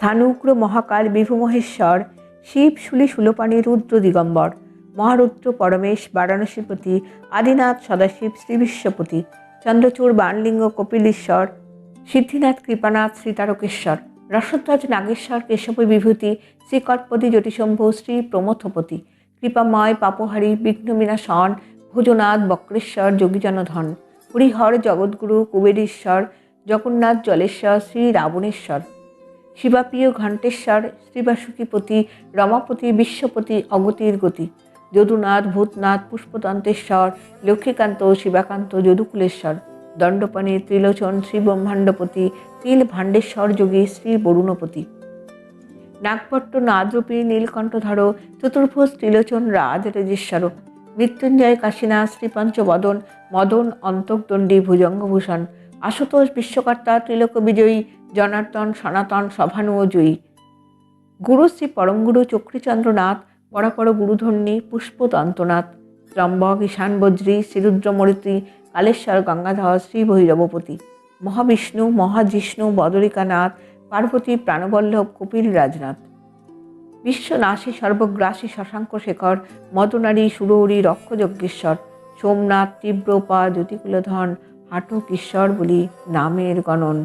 স্থানুগ্র মহাকাল বিভুমহেশ্বর, শিব শুলি সুলোপানি রুদ্র দিগম্বর, মহারুদ্র পরমেশ বারাণসীপতি, আদিনাথ সদাশিব শ্রী বিশ্বপতি চন্দ্রচূড় বাণলিঙ্গ কপিলেশ্বর, সিদ্ধিনাথ কৃপানাথ শ্রীতারকেশ্বর রসধ্বজ নাগেশ্বর কেশবী বিভূতি শ্রীকটপতি জ্যোতিশম্ভু শ্রী প্রমথপতি কৃপাময় পাপহারী বিঘ্নবিনাশন ভোজনাথ বক্রেশ্বর যোগীজনধন, হরিহর জগৎগুরু কুবেরেশ্বর, জগন্নাথ জলেশ্বর শ্রী রাবণেশ্বর শিবাপ্রিয় ঘণ্টেশ্বর, শ্রীবাসুকীপতি, রমাপতি, বিশ্বপতি, অগতির গতি। যদুনাথ, ভূতনাথ, পুষ্পতন্তেশ্বর, লক্ষ্মীকান্ত, শিবাকান্ত, যদুকুলেশ্বর, দণ্ডপাণি, ত্রিলোচন শ্রী ব্রহ্মাণ্ডপতি তিল ভাণ্ডেশ্বর যোগী শ্রী বরুণপতি নাগপট্ট নাদ্রপী নীলকণ্ঠধর, চতুর্ভুজ, ত্রিলোচন রাজ রেজেশ্বর মৃত্যুঞ্জয় কাশীনাথ, শ্রীপঞ্চবদন, মদন অন্তর্দণ্ডী ভুজঙ্গভূষণ, আশুতোষ বিশ্বকর্তা ত্রিলোক বিজয়ী জনার্দন, সনাতন সভানু ও জয়ী। গুরু শ্রী পরমগুরু চক্রীচন্দ্রনাথ, পরাপর গুরুধন্যী পুষ্পদন্তনাথ ত্রম্বক, ঈশান বজ্রী, শ্রীরুদ্রমূর্তি, কালেশ্বর, গঙ্গাধর, শ্রী ভৈরবপতি, মহাবিষ্ণু, মহাজিষ্ণু, বদরিকানাথ, পার্বতী, প্রাণবল্লভ, কপিল রাজনাথ। বিশ্বনাশী, সর্বগ্রাসী, শশাঙ্ক শেখর, মদনারী, সুরৌরী, রক্ষযজ্ঞেশ্বর, সোমনাথ, তীব্রপা, জ্যোতিকুলধন হাটক ঈশ্বর বলি নামের গণন।